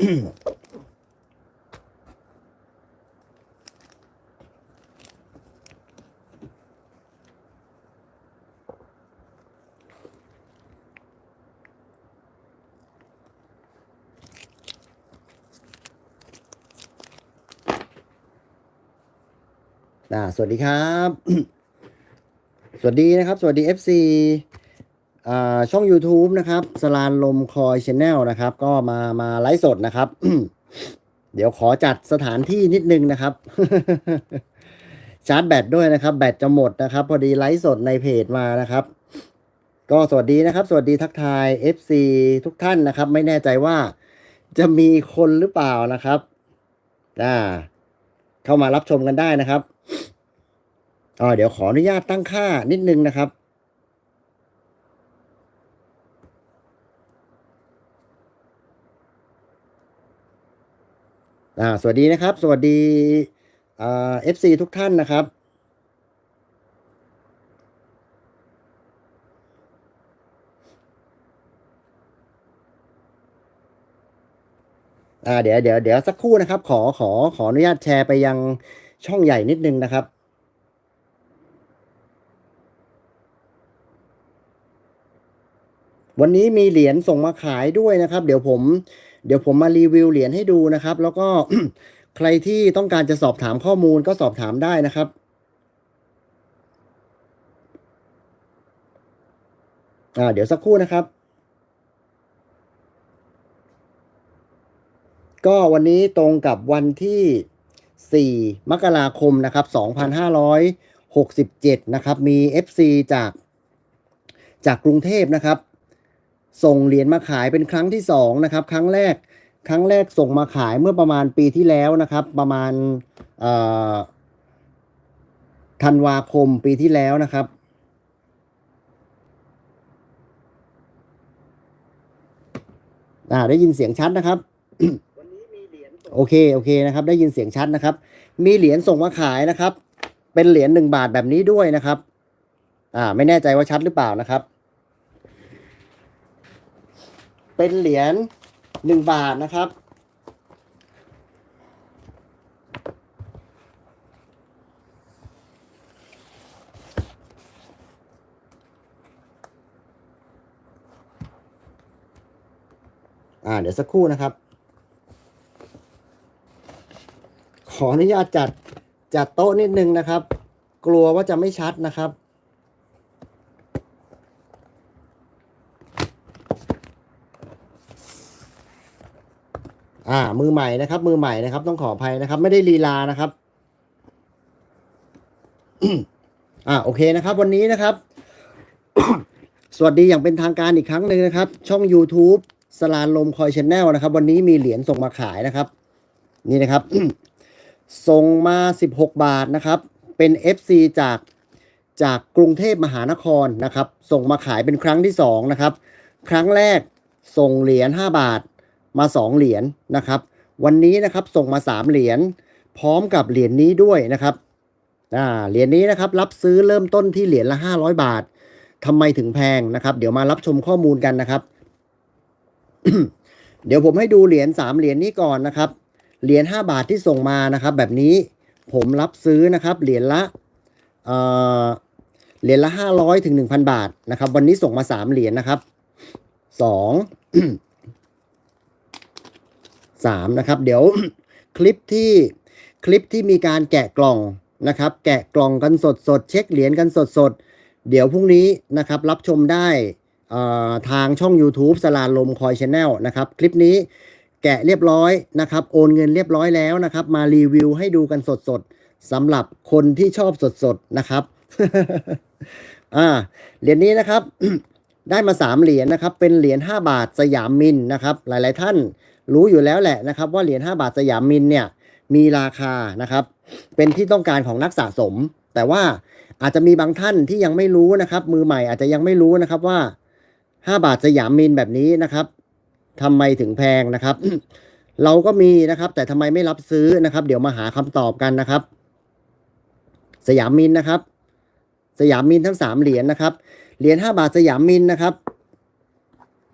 อ่าสวัสดีครับ สวัสดีนะครับ สวัสดี FC ช่อง YouTube นะครับสลานลมคอยชแนลนะครับ ก็มามาไลฟ์สดนะครับ เดี๋ยวขอจัดสถานที่นิดนึงนะครับ ชาร์จแบตด้วยนะครับ แบตจะหมดนะครับ พอดีไลฟ์สดในเพจมานะครับ ก็สวัสดีนะครับ สวัสดีทักทาย FC ทุกท่านนะครับ ไม่แน่ใจว่าจะมีคนหรือเปล่านะครับอ่าเข้ามารับชมกันได้นะครับอ๋อเดี๋ยวขออนุญาตตั้งค่านิดนึงนะครับ อ่าสวัสดีนะครับ สวัสดีอ่า FC ทุกท่านนะครับ อ่าเดี๋ยวเดี๋ยวเดี๋ยวสักครู่นะครับ ขอขอขออนุญาตแชร์ไปยังช่องใหญ่นิดนึงนะครับวันนี้มีเหรียญส่งมาขายด้วยนะครับ เดี๋ยวผม เดี๋ยวผมมารีวิวเหรียญให้ดูนะครับ แล้วก็ใครที่ต้องการจะสอบถามข้อมูลก็สอบถามได้นะครับอ่าเดี๋ยวสักครู่นะครับ ก็วันนี้ตรงกับวันที่ 4 มกราคมนะครับ 2567 นะครับ มี FC จากจากกรุงเทพนะครับ ส่งเหรียญมาขายเป็นครั้งที่สองนะครับครั้งแรกครั้งแรกส่งมาขายเมื่อประมาณปีที่แล้วนะครับ ประมาณเอ่อธันวาคมปีที่แล้วนะครับอ่าได้ยินเสียงชัดนะครับโอเคโอเคนะครับ ได้ยินเสียงชัดนะครับ มีเหรียญส่งมาขายนะครับ เป็นเหรียญหนึ่งบาทแบบนี้ด้วยนะครับ อ่า ไม่แน่ใจว่าชัดหรือเปล่านะครับ เป็นเหรียญหนึ่งบาทนะครับ อ่า เดี๋ยวสักครู่นะครับ ขออนุญาตจัดจัดโต๊ะนิดนึงนะครับ กลัวว่าจะไม่ชัดนะครับ อ่า มือใหม่นะครับ มือใหม่นะครับ ต้องขออภัยนะครับ ไม่ได้ลีลานะครับ อ่าโอเคนะครับ วันนี้นะครับ สวัสดีอย่างเป็นทางการอีกครั้งหนึ่งนะครับ ช่อง YouTube สลานลมคอยชแนลนะครับ วันนี้มีเหรียญส่งมาขายนะครับ นี่นะครับ ส่งมา 16 บาทนะครับ เป็น FC จากจากกรุงเทพมหานครนะครับ ส่งมาขายเป็นครั้งที่2นะครับ ครั้งแรกส่งเหรียญ5บาท มา 2 เหรียญนะครับ วันนี้นะครับส่งมา 3 เหรียญพร้อมกับเหรียญนี้ด้วยนะครับอ่าเหรียญนี้นะครับรับซื้อเริ่มต้นที่เหรียญละ 500 บาททำไมถึงแพงนะครับ เดี๋ยวมารับชมข้อมูลกันนะครับ เดี๋ยวผมให้ดูเหรียญ3เหรียญนี้ก่อนนะครับ เหรียญ5บาทที่ส่งมานะครับ แบบนี้ผมรับซื้อนะครับ เหรียญละเอ่อเหรียญละ500ถึง1,000 บาทนะครับ วันนี้ส่งมา 3 เหรียญนะครับ2 3 นะครับ เดี๋ยวคลิปที่คลิปที่มีการแกะกล่องนะครับ แกะกล่องกันสดสดเช็คเหรียญกันสดสดเดี๋ยวพรุ่งนี้นะครับรับชมได้ทางช่อง YouTube สลาลมคอยชแนลนะครับ คลิปนี้แกะเรียบร้อยนะครับ โอนเงินเรียบร้อยแล้วนะครับ มารีวิวให้ดูกันสดๆสำหรับคนที่ชอบสดๆนะครับ อ่า เหรียญนี้นะครับ ได้มาสามเหรียญนะครับ เป็นเหรียญ5บาทสยามมินนะครับ หลายๆท่าน รู้อยู่แล้วแหละนะครับ ว่าเหรียญ5บาทสยามมินเนี่ยมีราคานะครับ เป็นที่ต้องการของนักสะสม แต่ว่าอาจจะมีบางท่านที่ยังไม่รู้นะครับ มือใหม่อาจจะยังไม่รู้นะครับว่า 5 บาทสยามมินแบบนี้นะครับทำไมถึงแพงนะครับ เราก็มีนะครับ แต่ทำไมไม่รับซื้อนะครับ เดี๋ยวมาหาคำตอบกันนะครับ สยามมินนะครับ สยามมินทั้งสามเหรียญนะครับเหรียญห้าบาทสยามมินนะครับ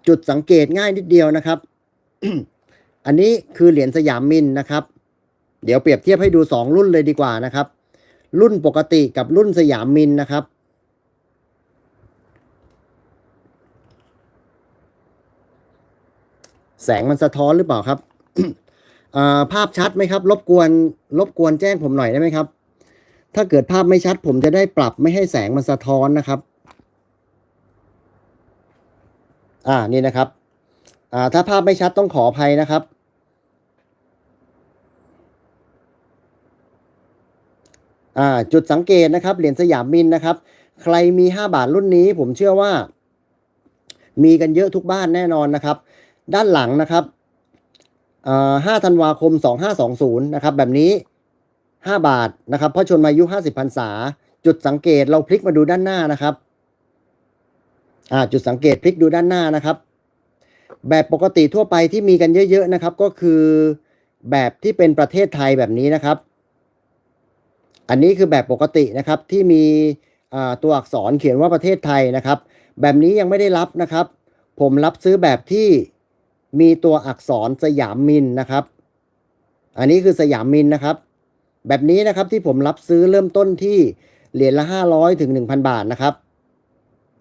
จุดสังเกตง่ายนิดเดียวนะครับ อันนี้คือเหรียญสยามมินนะครับ เดี๋ยวเปรียบเทียบให้ดูสองรุ่นเลยดีกว่านะครับ รุ่นปกติกับรุ่นสยามมินนะครับ แสงมันสะท้อนหรือเปล่าครับภาพชัดไหมครับ รบกวน รบกวนแจ้งผมหน่อยได้ไหมครับ ถ้าเกิดภาพไม่ชัด ผมจะได้ปรับไม่ให้แสงมันสะท้อนนะครับ อ่านี่นะครับ อ่าถ้าภาพไม่ชัดต้องขออภัยนะครับ อ่า จุดสังเกตนะครับเหรียญสยามมินนะครับ ใครมีห้าบาทรุ่นนี้ผมเชื่อว่า มีกันเยอะทุกบ้านแน่นอนนะครับ ด้านหลังนะครับห้าธันวาคมสองห้าสองศูนย์นะครับ แบบนี้ห้าบาทนะครับพระชนมายุห้าสิบพรรษา จุดสังเกตเราพลิกมาดูด้านหน้านะครับจุดสังเกตพลิกดูด้านหน้านะครับ แบบปกติทั่วไปที่มีกันเยอะๆนะครับ ก็คือแบบที่เป็นประเทศไทยแบบนี้นะครับ อันนี้คือแบบปกตินะครับที่มีตัวอักษรเขียนว่าประเทศไทยนะครับ แบบนี้ยังไม่ได้รับนะครับ ผมรับซื้อแบบที่มีตัวอักษรสยามมินนะครับ อันนี้คือสยามมินนะครับ แบบนี้นะครับที่ผมรับซื้อเริ่มต้นที่เหรียญละห้าร้อยถึงหนึ่งพันบาทนะครับ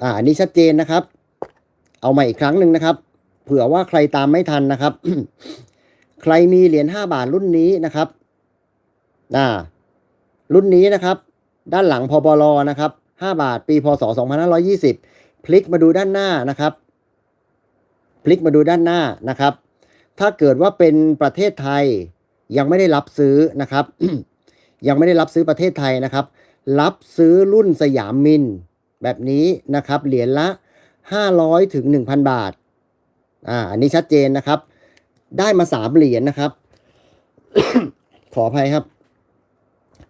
อ่าอันนี้ชัดเจนนะครับ เอาใหม่อีกครั้งหนึ่งนะครับ เผื่อว่าใครตามไม่ทันนะครับ ใครมีเหรียญห้าบาทรุ่นนี้นะครับอ่า รุ่นนี้นะครับ ด้านหลังพบลนะครับห้าบาทปีพศสองพันห้าร้อยี่สิบพลิกมาดูด้านหน้านะครับ พลิกมาดูด้านหน้านะครับ ถ้าเกิดว่าเป็นประเทศไทยยังไม่ได้รับซื้อนะครับ ยังไม่ได้รับซื้อประเทศไทยนะครับ รับซื้อรุ่นสยามมินแบบนี้นะครับ เหรียญละ 500ถึง1,000 บาทอ่าอันนี้ชัดเจนนะครับ ได้มาสามเหรียญนะครับ ขออภัยครับ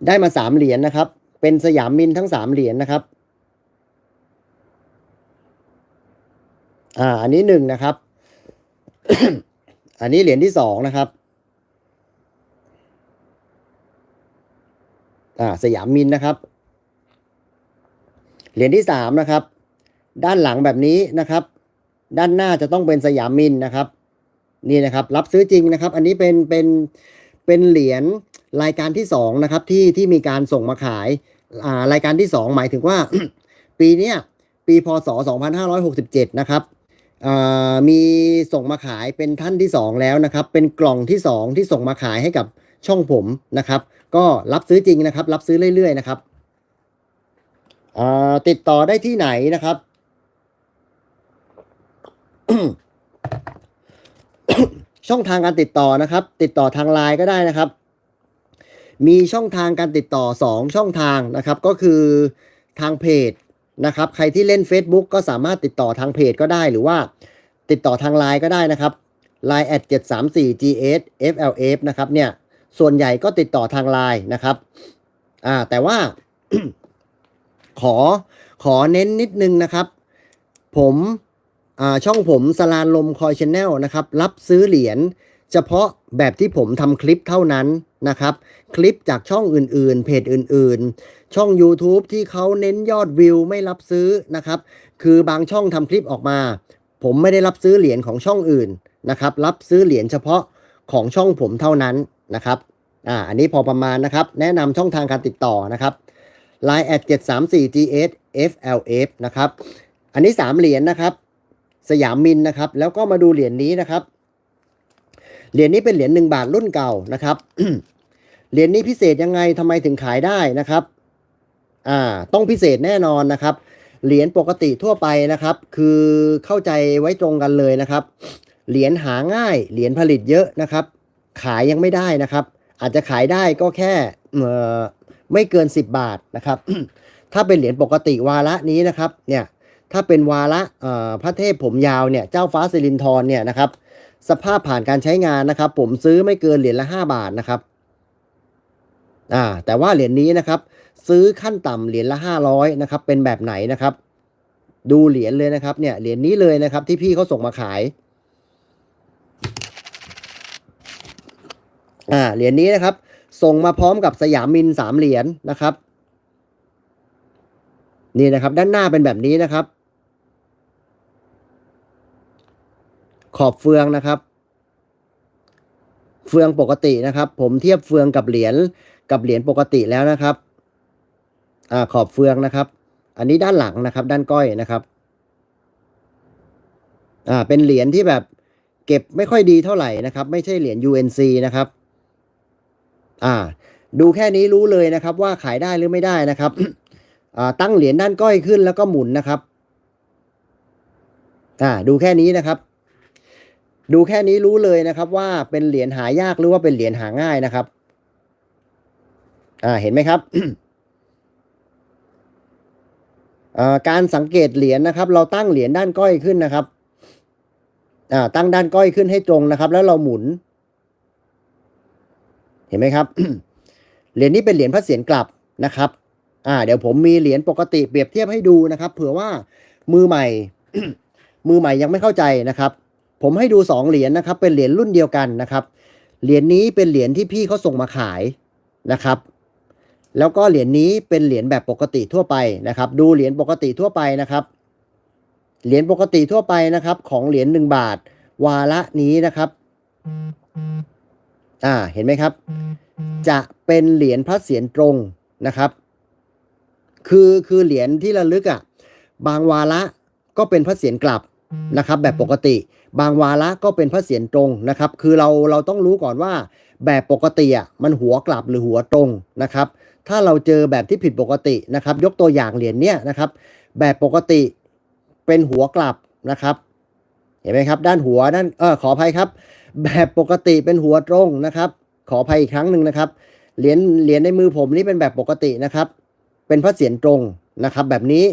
ได้มาสามเหรียญนะครับ เป็นสยามมินทั้งสามเหรียญนะครับ อ่า อันนี้หนึ่งนะครับ อันนี้เหรียญที่สองนะครับ อ่า สยามมินนะครับ เหรียญที่สามนะครับ ด้านหลังแบบนี้นะครับ ด้านหน้าจะต้องเป็นสยามมินนะครับ นี่นะครับ รับซื้อจริงนะครับ อันนี้เป็นเป็น เป็นเหรียญรายการที่สองนะครับที่ที่มีการส่งมาขายอ่ารายการที่สองหมายถึงว่า ปีเนี้ยปีพศ 2567 นะครับอ่ามีส่งมาขายเป็นท่านที่สองแล้วนะครับ เป็นกล่องที่สองที่ส่งมาขายให้กับช่องผมนะครับ ก็รับซื้อจริงนะครับ รับซื้อเรื่อยๆนะครับอ่าติดต่อได้ที่ไหนนะครับ ช่องทางการติดต่อนะครับ ติดต่อทางไลน์ก็ได้นะครับ มีช่องทางการติดต่อ 2 ช่องทางนะครับ ก็คือทางเพจนะครับ ใครที่เล่น Facebook ก็สามารถติดต่อทางเพจก็ได้หรือว่าติดต่อทางไลน์ก็ได้นะครับ line at 734 gs flf นะครับเนี่ยส่วนใหญ่ก็ติดต่อทางไลน์นะครับอ่าแต่ว่าขอขอเน้นนิดนึงนะครับ ผม ช่องผมสลานลมคอยชแนลนะครับรับซื้อเหรียญเฉพาะแบบที่ผมทำคลิปเท่านั้นนะครับ คลิปจากช่องอื่นๆ เพจอื่นๆ ช่อง YouTube ที่เขาเน้นยอดวิวไม่รับซื้อนะครับ คือบางช่องทำคลิปออกมา ผมไม่ได้รับซื้อเหรียญของช่องอื่นนะครับ รับซื้อเหรียญเฉพาะของช่องผมเท่านั้นนะครับอ่าอันนี้พอประมาณนะครับ แนะนำช่องทางการติดต่อนะครับ line at 734 gs flf นะครับ อันนี้ 3 เหรียญนะครับ สยามมินนะครับ แล้วก็มาดูเหรียญนี้นะครับ เหรียญนี้เป็นเหรียญหนึ่งบาทรุ่นเก่านะครับ เหรียญนี้พิเศษยังไงทำไมถึงขายได้นะครับ อ่า ต้องพิเศษแน่นอนนะครับ เหรียญปกติทั่วไปนะครับ คือเข้าใจไว้ตรงกันเลยนะครับ เหรียญหาง่าย เหรียญผลิตเยอะนะครับ ขายยังไม่ได้นะครับ อาจจะขายได้ก็แค่เอ่อไม่เกิน 10 บาทนะครับ ถ้าเป็นเหรียญปกติวาระนี้นะครับ เนี่ย ถ้าเป็นวาระพระเทพผมยาวเนี่ยเจ้าฟ้าสิรินทรเนี่ยนะครับ สภาพผ่านการใช้งานนะครับ ผมซื้อไม่เกินเหรียญละ 5 บาทนะครับอ่าแต่ว่าเหรียญนี้นะครับ ซื้อขั้นต่ำเหรียญละ 500นะครับเป็นแบบไหนนะครับ ดูเหรียญเลยนะครับเนี่ยเหรียญนี้เลยนะครับที่พี่เขาส่งมาขายอ่าเหรียญนี้นะครับ ส่งมาพร้อมกับสยามมินสามเหรียญนะครับนี่นะครับ ด้านหน้าเป็นแบบนี้นะครับ ขอบเฟืองนะครับ เฟืองปกตินะครับ ผมเทียบเฟืองกับเหรียญกับเหรียญปกติแล้วนะครับอ่าขอบเฟืองนะครับ อันนี้ด้านหลังนะครับ ด้านก้อยนะครับอ่าเป็นเหรียญที่แบบเก็บไม่ค่อยดีเท่าไหร่นะครับ ไม่ใช่เหรียญ UNC นะครับอ่า ดูแค่นี้รู้เลยนะครับ ว่าขายได้หรือไม่ได้นะครับอ่าตั้งเหรียญด้านก้อยขึ้นแล้วก็หมุนนะครับอ่าดูแค่นี้นะครับ ดูแค่นี้รู้เลยนะครับ ว่าเป็นเหรียญหายากหรือว่าเป็นเหรียญหาง่ายนะครับ อ่าเห็นไหมครับการสังเกตเหรียญนะครับ เราตั้งเหรียญด้านก้อยขึ้นนะครับอ่าตั้งด้านก้อยขึ้นให้ตรงนะครับ แล้วเราหมุน เห็นไหมครับเหรียญนี้เป็นเหรียญพระเศียรกลับนะครับ อ่า เดี๋ยวผมมีเหรียญปกติเปรียบเทียบให้ดูนะครับ เผื่อว่ามือใหม่ มือใหม่ยังไม่เข้าใจนะครับ ผมให้ดูสองเหรียญนะครับ เป็นเหรียญรุ่นเดียวกันนะครับ เหรียญนี้เป็นเหรียญที่พี่เขาส่งมาขายนะครับ แล้วก็เหรียญนี้เป็นเหรียญแบบปกติทั่วไปนะครับ ดูเหรียญปกติทั่วไปนะครับ เหรียญปกติทั่วไปนะครับ ของเหรียญหนึ่งบาท วาระนี้นะครับ อ่า เห็นไหมครับ จะเป็นเหรียญพระเศียรตรงนะครับ คือคือเหรียญที่ระลึกอะ บางวาระก็เป็นพระเศียรกลับ นะครับแบบปกติ บางวาระก็เป็นพระเศียรตรงนะครับ คือเราเราต้องรู้ก่อนว่า แบบปกติอะมันหัวกลับหรือหัวตรงนะครับ ถ้าเราเจอแบบที่ผิดปกตินะครับ ยกตัวอย่างเหรียญเนี้ยนะครับ แบบปกติเป็นหัวกลับนะครับเห็นไหมครับ ด้านหัวด้านเออขออภัยครับ แบบปกติเป็นหัวตรงนะครับ ขออภัยอีกครั้งหนึ่งนะครับเหรียญเหรียญในมือผมนี่เป็นแบบปกตินะครับ เป็นพระเศียรตรงนะครับ แบบนี้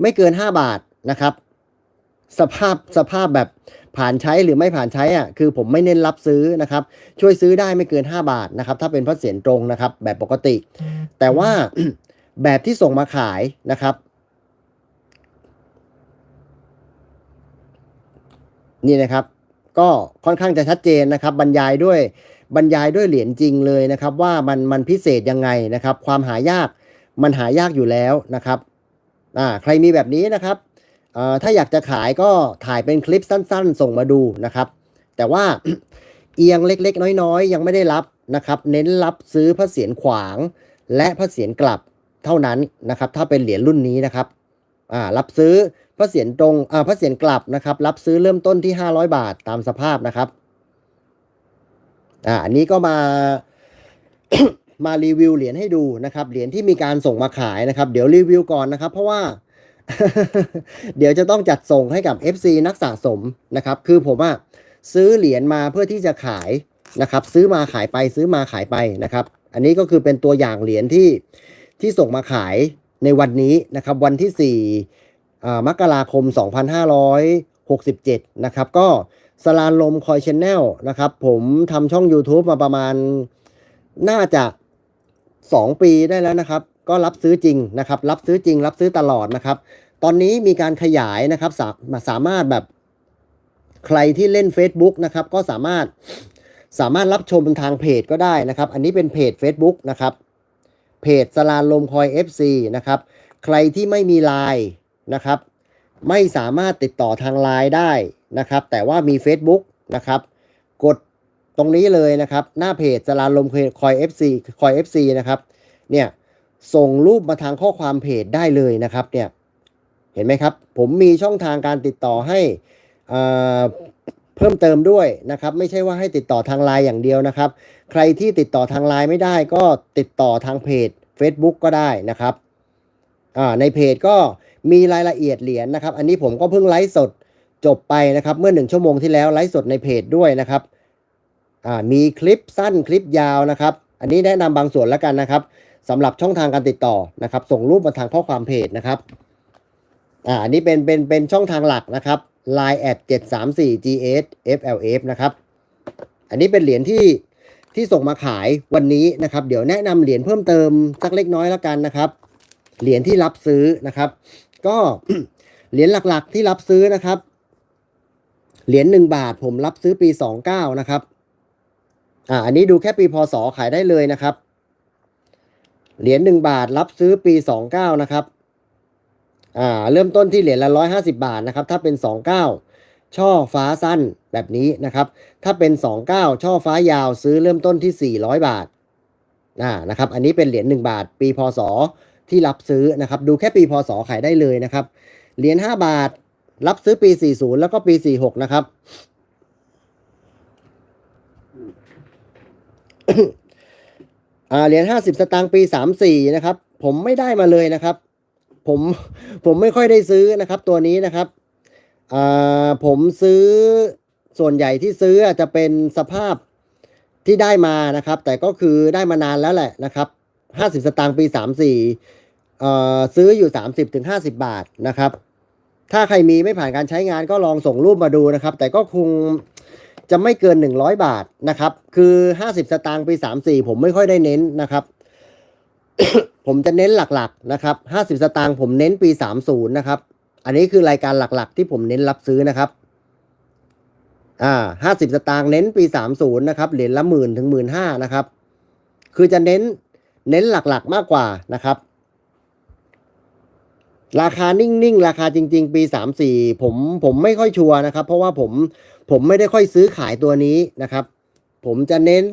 ไม่เกิน 5 บาทนะครับ สภาพสภาพแบบผ่านใช้หรือไม่ผ่านใช้อะคือผมไม่เน้นรับซื้อนะครับ ช่วยซื้อได้ไม่เกิน 5 บาทนะครับ ถ้าเป็นพระเศียรตรงนะครับ แบบปกติ แต่ว่าแบบที่ส่งมาขายนะครับ นี่นะครับ ก็ค่อนข้างจะชัดเจนนะครับ บรรยายด้วยบรรยายด้วยเหรียญจริงเลยนะครับ ว่ามันมันพิเศษยังไงนะครับ ความหายากมันหายากอยู่แล้วนะครับอ่าใครมีแบบนี้นะครับ ถ้าอยากจะขายก็ถ่ายเป็นคลิปสั้น ๆ ส่งมาดูนะครับ แต่ว่าเอียงเล็ก ๆ น้อยๆ ยังไม่ได้รับนะครับ เน้นรับซื้อพระเศียรขวางและพระเศียรกลับเท่านั้นนะครับ ถ้าเป็นเหรียญรุ่นนี้นะครับอ่ารับซื้อพระเศียรตรงอ่าพระเศียรกลับนะครับ รับซื้อเริ่มต้นที่ 500 บาทตามสภาพนะครับอ่าอันนี้ก็มามารีวิวเหรียญให้ดูนะครับเหรียญที่มีการส่งมาขายนะครับ เดี๋ยวรีวิวก่อนนะครับ เพราะว่า เดี๋ยวจะต้องจัดส่งให้กับ FC นักสะสมนะครับ คือผมอะซื้อเหรียญมาเพื่อที่จะขายนะครับ ซื้อมาขายไปซื้อมาขายไปนะครับ อันนี้ก็คือเป็นตัวอย่างเหรียญที่ที่ส่งมาขายในวันนี้นะครับ วันที่4อ่มกราคม 2567 นะครับ ก็สลานลมคอยชแนลนะครับ ผมทำช่อง YouTube มาประมาณน่าจะ 2 ปีได้แล้วนะครับ ก็รับซื้อจริงนะครับ รับซื้อจริง รับซื้อตลอดนะครับ ตอนนี้มีการขยายนะครับสาสามารถแบบใครที่เล่น Facebook นะครับ ก็สามารถสามารถรับชมทางเพจก็ได้นะครับ อันนี้เป็นเพจ Facebook นะครับ เพจสลานลมคอย FC นะครับ ใครที่ไม่มีไลน์นะครับ ไม่สามารถติดต่อทางไลน์ได้นะครับ แต่ว่ามี Facebook นะครับ กดตรงนี้เลยนะครับ หน้าเพจสลานลมคอย FC คอย FC นะครับ เนี่ย ส่งรูปมาทางข้อความเพจได้เลยนะครับเนี่ยเห็นไหมครับ ผมมีช่องทางการติดต่อให้อ่าเพิ่มเติมด้วยนะครับ ไม่ใช่ว่าให้ติดต่อทางไลน์อย่างเดียวนะครับ ใครที่ติดต่อทางไลน์ไม่ได้ก็ติดต่อทางเพจ Facebook ก็ได้นะครับอ่าในเพจก็มีรายละเอียดเหรียญนะครับ อันนี้ผมก็เพิ่งไลฟ์สดจบไปนะครับเมื่อหนึ่งชั่วโมงที่แล้วไลฟ์สดในเพจด้วยนะครับอ่ามีคลิปสั้นคลิปยาวนะครับ อันนี้แนะนำบางส่วนแล้วกันนะครับ สำหรับช่องทางการติดต่อนะครับ ส่งรูปมาทางข้อความเพจนะครับอ่าอันนี้เป็นเป็นเป็นช่องทางหลักนะครับ line at 734 gs flf นะครับ อันนี้เป็นเหรียญที่ที่ส่งมาขายวันนี้นะครับ เดี๋ยวแนะนำเหรียญเพิ่มเติมสักเล็กน้อยแล้วกันนะครับ เหรียญที่รับซื้อนะครับ ก็เหรียญหลักๆที่รับซื้อนะครับ เหรียญหนึ่งบาทผมรับซื้อปีสองเก้านะครับ อ่า อันนี้ดูแค่ปีพศขายได้เลยนะครับ เหรียญหนึ่งบาทรับซื้อปีสองเก้านะครับ อ่า เริ่มต้นที่เหรียญละร้อยห้าสิบาทนะครับ ถ้าเป็นสองเก้าช่อฟ้าสั้นแบบนี้นะครับ ถ้าเป็น29ช่อฟ้ายาวซื้อเริ่มต้นที่400บาทอ่านะครับ อันนี้เป็นเหรียญ1บาท ปีพศที่รับซื้อนะครับ ดูแค่ปีพศขายได้เลยนะครับ เหรียญ5บาทรับซื้อปี 40 แล้วก็ปี 46 นะครับ อ่าเหรียญห้าสิบสตางค์ปีสามสี่นะครับ ผมไม่ได้มาเลยนะครับ ผมผมไม่ค่อยได้ซื้อนะครับ ตัวนี้นะครับอ่าผมซื้อส่วนใหญ่ที่ซื้อจะเป็นสภาพที่ได้มานะครับ แต่ก็คือได้มานานแล้วแหละนะครับห้าสิบสตางค์ปีสามสี่เอ่อซื้ออยู่สามสิบถึงห้าสิบบาทนะครับ ถ้าใครมีไม่ผ่านการใช้งานก็ลองส่งรูปมาดูนะครับ แต่ก็คง จะไม่เกิน 100 บาทนะครับ คือ 50 สตางค์ปี 34 ผมไม่ค่อยได้เน้นนะครับ ผมจะเน้นหลักๆนะครับ 50 สตางค์ผมเน้นปี 30 นะครับ อันนี้คือรายการหลักๆ ที่ผมเน้นรับซื้อนะครับ อ่า 50 สตางค์เน้นปี 30 นะครับ เหรียญละหมื่นถึงหมื่นห้านะครับ คือจะเน้นเน้นหลักๆมากกว่านะครับ ราคานิ่งๆ ราคาจริง ๆ ปี 34 ผมผมไม่ค่อยชัวร์นะครับ เพราะว่าผมผมไม่ได้ค่อยซื้อขายตัวนี้นะครับ ผมจะเน้น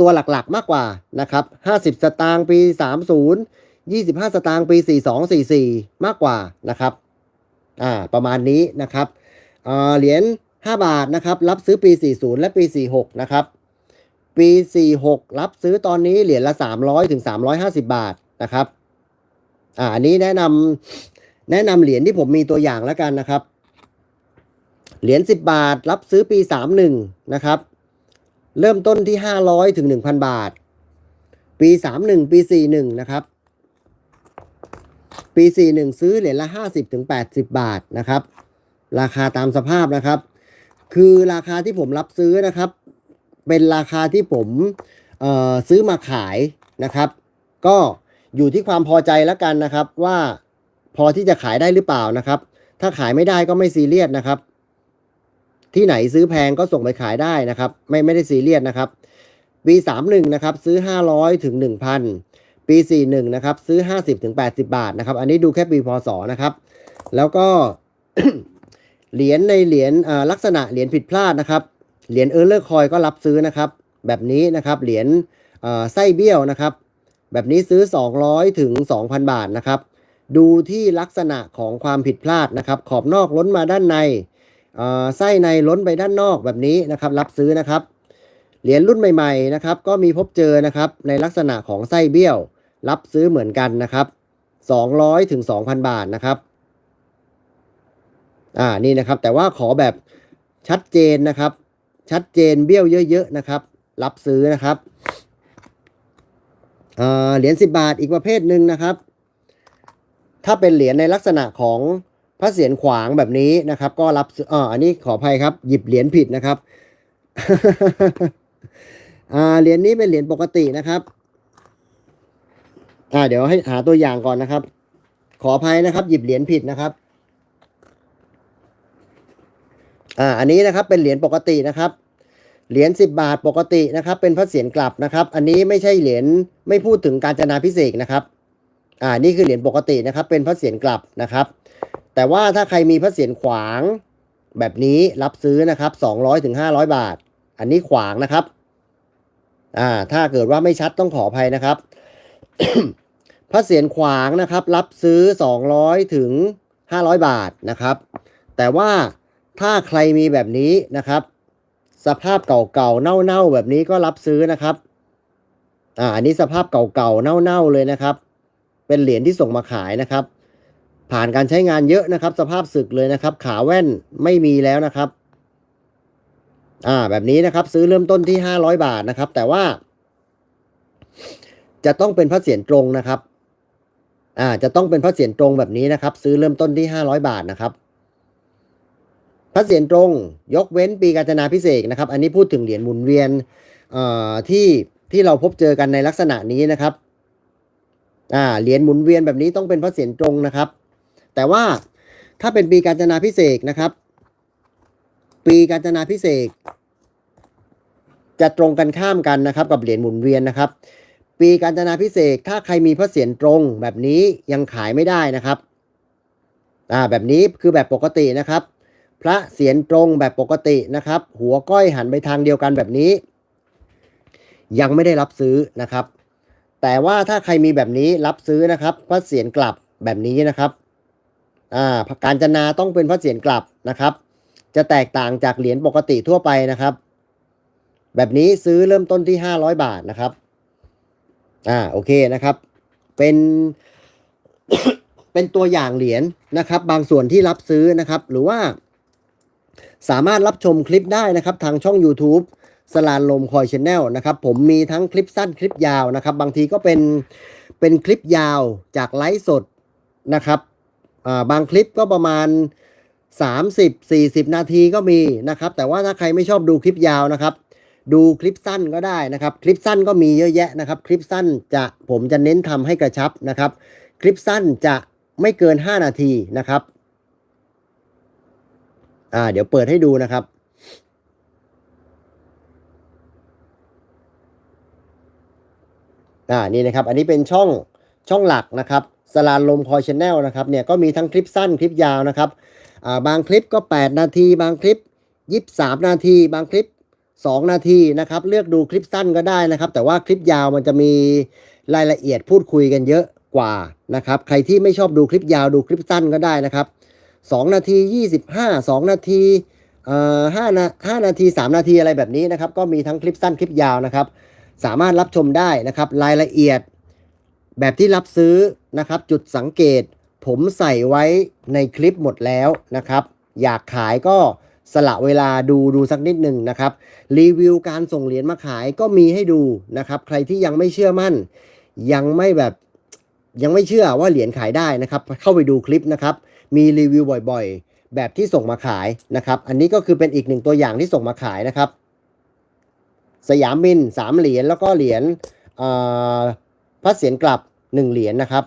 ตัวหลักๆมากกว่านะครับ 50 สตางค์ปี 30 25 สตางค์ปี 42 44 มากกว่านะครับอ่าประมาณนี้นะครับเอ่อเหรียญ5 บาทนะครับ รับซื้อปี 40 และปี 46 นะครับ ปี 46 รับซื้อตอนนี้เหรียญละ 300ถึง350 บาทนะครับ อ่าอันนี้แนะนำแนะนำเหรียญที่ผมมีตัวอย่างแล้วกันนะครับ เหรียญ10บาทรับซื้อปี31นะครับ เริ่มต้นที่500ถึง1,000บาท ปี31ปี41นะครับ ปี41ซื้อเหรียญละ50ถึง80บาทนะครับ ราคาตามสภาพนะครับ คือราคาที่ผมรับซื้อนะครับ เป็นราคาที่ผมเอ่อซื้อมาขายนะครับ ก็ อยู่ที่ความพอใจแล้วกันนะครับ ว่าพอที่จะขายได้หรือเปล่านะครับ ถ้าขายไม่ได้ก็ไม่ซีเรียสนะครับ ที่ไหนซื้อแพงก็ส่งไปขายได้นะครับ ไม่ไม่ได้ซีเรียสนะครับ ปี31นะครับ ซื้อ500ถึง1,000ปี41นะครับ ซื้อ50ถึง80บาทนะครับ อันนี้ดูแค่ปีพศนะครับ แล้วก็เหรียญในเหรียญลักษณะเหรียญผิดพลาดนะครับ เหรียญเออร์เลอร์คอยก็รับซื้อนะครับ แบบนี้นะครับ เหรียญไส้เบี้ยวนะครับ แบบนี้ซื้อ 200 ถึง 2,000 บาทนะครับ ดูที่ลักษณะของความผิดพลาดนะครับ ขอบนอกล้นมาด้านในอ่อไส้ในล้นไปด้านนอกแบบนี้นะครับ รับซื้อนะครับ เหรียญรุ่นใหม่ๆนะครับ ก็มีพบเจอนะครับในลักษณะของไส้เบี้ยว รับซื้อเหมือนกันนะครับ 200ถึง2,000 บาทนะครับอ่านี่นะครับ แต่ว่าขอแบบชัดเจนนะครับ ชัดเจนเบี้ยวเยอะๆนะครับ รับซื้อนะครับ เหรียญสิบาทอีกประเภทหนึ่งนะครับ ถ้าเป็นเหรียญในลักษณะของพระเศียรขวางแบบนี้นะครับ ก็รับออ่าอันนี้ขออภัยครับ หยิบเหรียญผิดนะครับอ่าเหรียญนี้เป็นเหรียญปกตินะครับอ่าเดี๋ยวให้หาตัวอย่างก่อนนะครับ ขออภัยนะครับ หยิบเหรียญผิดนะครับอ่าอันนี้นะครับเป็นเหรียญปกตินะครับ เหรียญ10 บาทปกตินะครับ เป็นพระเศียรกลับนะครับ อันนี้ไม่ใช่เหรียญไม่พูดถึงการจนาพิเศษนะครับ อ่านี่คือเหรียญปกตินะครับ เป็นพระเศียรกลับนะครับ แต่ว่าถ้าใครมีพระเศียรขวางแบบนี้รับซื้อนะครับ 200ถึง500 บาท อันนี้ขวางนะครับ อ่า ถ้าเกิดว่าไม่ชัดต้องขออภัยนะครับ พระเศียรขวางนะครับ รับซื้อ 200ถึง500 บาทนะครับ แต่ว่าถ้าใครมีแบบนี้นะครับ สภาพเก่าๆเน่าๆแบบนี้ก็รับซื้อนะครับ อ่าอันนี้สภาพเก่าๆเน่าๆเลยนะครับ เป็นเหรียญที่ส่งมาขายนะครับ ผ่านการใช้งานเยอะนะครับ สภาพสึกเลยนะครับ ขาแว่นไม่มีแล้วนะครับ อ่า แบบนี้นะครับ ซื้อเริ่มต้นที่ห้าร้อยบาทนะครับ แต่ว่า จะต้องเป็นพระเศียรตรงนะครับ อ่า จะต้องเป็นพระเศียรตรงแบบนี้นะครับ ซื้อเริ่มต้นที่ห้าร้อยบาทนะครับ พระเศียรตรงยกเว้นปีกาญจนาพิเศษนะครับ อันนี้พูดถึงเหรียญหมุนเวียนที่ที่เราพบเจอกันในลักษณะนี้นะครับอ่าเหรียญหมุนเวียนแบบนี้ต้องเป็นพระเศียรตรงนะครับ แต่ว่าถ้าเป็นปีกาญจนาพิเศษนะครับ ปีกาญจนาพิเศษจะตรงกันข้ามกันนะครับ กับเหรียญหมุนเวียนนะครับ ปีกาญจนาพิเศษถ้าใครมีพระเศียรตรงแบบนี้ยังขายไม่ได้นะครับอ่าแบบนี้คือแบบปกตินะครับ พระเสียรตรงแบบปกตินะครับ หัวก้อยหันไปทางเดียวกันแบบนี้ ยังไม่ได้รับซื้อนะครับ แต่ว่าถ้าใครมีแบบนี้รับซื้อนะครับ พระเสียรกลับแบบนี้นะครับอ่าการจนาต้องเป็นพระเสียรกลับนะครับ จะแตกต่างจากเหรียญปกติทั่วไปนะครับ แบบนี้ซื้อเริ่มต้นที่ 500 บาทนะครับอ่าโอเคนะครับ เป็น เป็นตัวอย่างเหรียญนะครับ บางส่วนที่รับซื้อนะครับ หรือว่า สามารถรับชมคลิปได้นะครับทางช่อง YouTube สลานลมคอยชแนลนะครับผมมีทั้งคลิปสั้นคลิปยาวนะครับ บางทีก็เป็นเป็นคลิปยาวจากไลฟ์สดนะครับบางคลิปก็ประมาณ 30 40 นาทีก็มีนะครับ แต่ว่าถ้าใครไม่ชอบดูคลิปยาวนะครับ ดูคลิปสั้นก็ได้นะครับ คลิปสั้นก็มีเยอะแยะนะครับ คลิปสั้นจะผมจะเน้นทำให้กระชับนะครับ คลิปสั้นจะไม่เกิน 5 นาทีนะครับ อ่า เดี๋ยวเปิดให้ดูนะครับ อ่า นี่นะครับ อันนี้เป็นช่องช่องหลักนะครับสลานลมคอยชแนลนะครับ เนี่ยก็มีทั้งคลิปสั้นคลิปยาวนะครับ อ่า บางคลิปก็ 8 นาที บางคลิป 23 นาที บางคลิป 2 นาทีนะครับ เลือกดูคลิปสั้นก็ได้นะครับ แต่ว่าคลิปยาวมันจะมีรายละเอียดพูดคุยกันเยอะกว่านะครับ ใครที่ไม่ชอบดูคลิปยาวดูคลิปสั้นก็ได้นะครับ 2 นาที 25 2 นาทีเอ่อ5นานาที 3 นาทีอะไรแบบนี้นะครับ ก็มีทั้งคลิปสั้นคลิปยาวนะครับ สามารถรับชมได้นะครับ รายละเอียดแบบที่รับซื้อนะครับ จุดสังเกต ผมใส่ไว้ในคลิปหมดแล้วนะครับ อยากขายก็สละเวลาดูดูสักนิดหนึ่งนะครับ รีวิวการส่งเหรียญมาขายก็มีให้ดูนะครับ ใครที่ยังไม่เชื่อมั่น ยังไม่แบบยังไม่เชื่อว่าเหรียญขายได้นะครับ เข้าไปดูคลิปนะครับ มีรีวิวบ่อยๆ แบบที่ส่งมาขายนะครับ อันนี้ก็คือเป็นอีกหนึ่งตัวอย่างที่ส่งมาขายนะครับ สยามมินสามเหรียญแล้วก็เหรียญพระเศียรกลับหนึ่งเหรียญนะครับ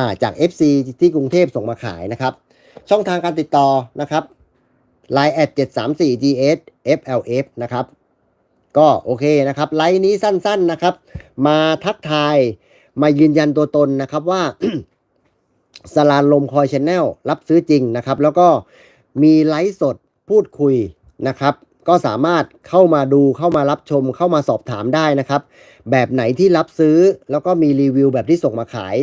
าจาก FC ที่กรุงเทพส่งมาขายนะครับ ช่องทางการติดต่อนะครับ Line แอด734 GS FLF นะครับ ก็โอเคนะครับ ไลน์นี้สั้นๆนะครับ มาทักทายมายืนยันตัวตนนะครับว่า สลานลมคอยชแนลรับซื้อจริงนะครับ แล้วก็มีไลฟ์สดพูดคุยนะครับ ก็สามารถเข้ามาดูเข้ามารับชมเข้ามาสอบถามได้นะครับ แบบไหนที่รับซื้อแล้วก็มีรีวิวแบบที่ส่งมาขาย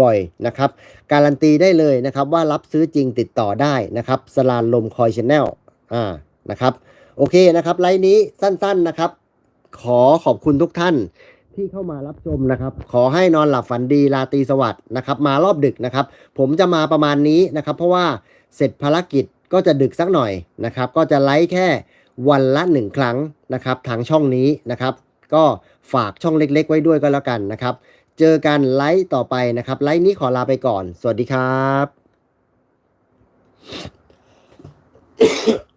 บ่อยๆนะครับ การันตีได้เลยนะครับว่ารับซื้อจริงติดต่อได้นะครับสลานลมคอยชแนลอ่านะครับ โอเคนะครับไลน์นี้สั้นๆนะครับ ขอขอบคุณทุกท่าน ที่เข้ามารับชมนะครับ ขอให้นอนหลับฝันดีราตรีสวัสดิ์นะครับ มารอบดึกนะครับ ผมจะมาประมาณนี้นะครับ เพราะว่าเสร็จภารกิจก็จะดึกสักหน่อยนะครับ ก็จะไลฟ์แค่วันละหนึ่งครั้งนะครับทางช่องนี้นะครับ ก็ฝากช่องเล็ก ๆ ไว้ด้วยก็แล้วกันนะครับ เจอกันไลฟ์ต่อไปนะครับ ไลฟ์นี้ขอลาไปก่อน สวัสดีครับ